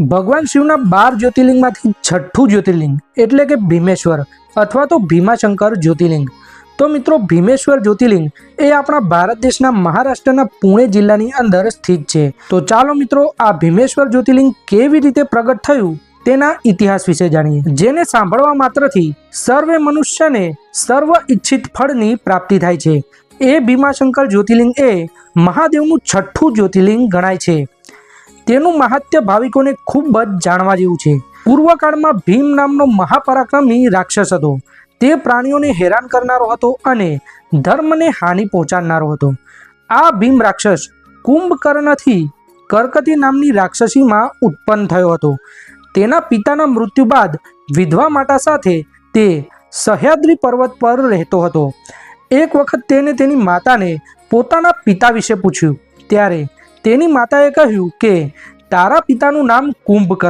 ભગવાન શિવના બાર જ્યોતિર્લિંગમાંથી છઠ્ઠું જ્યોતિર્લિંગ એટલે કે ભીમેશ્વર અથવા તો ભીમાશંકર જ્યોતિર્લિંગ. તો મિત્રો, ભીમેશ્વર જ્યોતિર્લિંગ એ આપણા ભારત દેશના મહારાષ્ટ્રના પુણે જિલ્લાની અંદર સ્થિત છે. તો ચાલો મિત્રો, આ ભીમેશ્વર જ્યોતિર્લિંગ કેવી રીતે પ્રગટ થયું તેના ઇતિહાસ વિશે જાણીએ. જેને સાંભળવા માત્રથી સર્વે મનુષ્યને સર્વ ઈચ્છિત ફળની પ્રાપ્તિ થાય છે. એ ભીમાશંકર જ્યોતિર્લિંગ એ મહાદેવનું છઠ્ઠું જ્યોતિર્લિંગ ગણાય છે. તેનું મહાત્ય ભાવિકોને ખૂબ જ જાણવા જેવું છે. પૂર્વકાળમાં ભીમ નામનો મહાપરાક્રમી રાક્ષસ હતો. તે પ્રાણીઓને હેરાન કરનારો હતો અને ધર્મને હાનિ પહોંચાડનારો હતો. આ ભીમ રાક્ષસ કુંભકર્ણથી કર્કતી નામની રાક્ષસીમાં ઉત્પન્ન થયો હતો. તેના પિતાના મૃત્યુ બાદ વિધવા માતા સાથે તે સહ્યાદ્રી પર્વત પર રહેતો હતો. એક વખત તેને તેની માતાને પોતાના પિતા વિશે પૂછ્યું. ત્યારે તેની માતાએ કહ્યું કે તારા પિતાનું નામ કુંભકર્ણ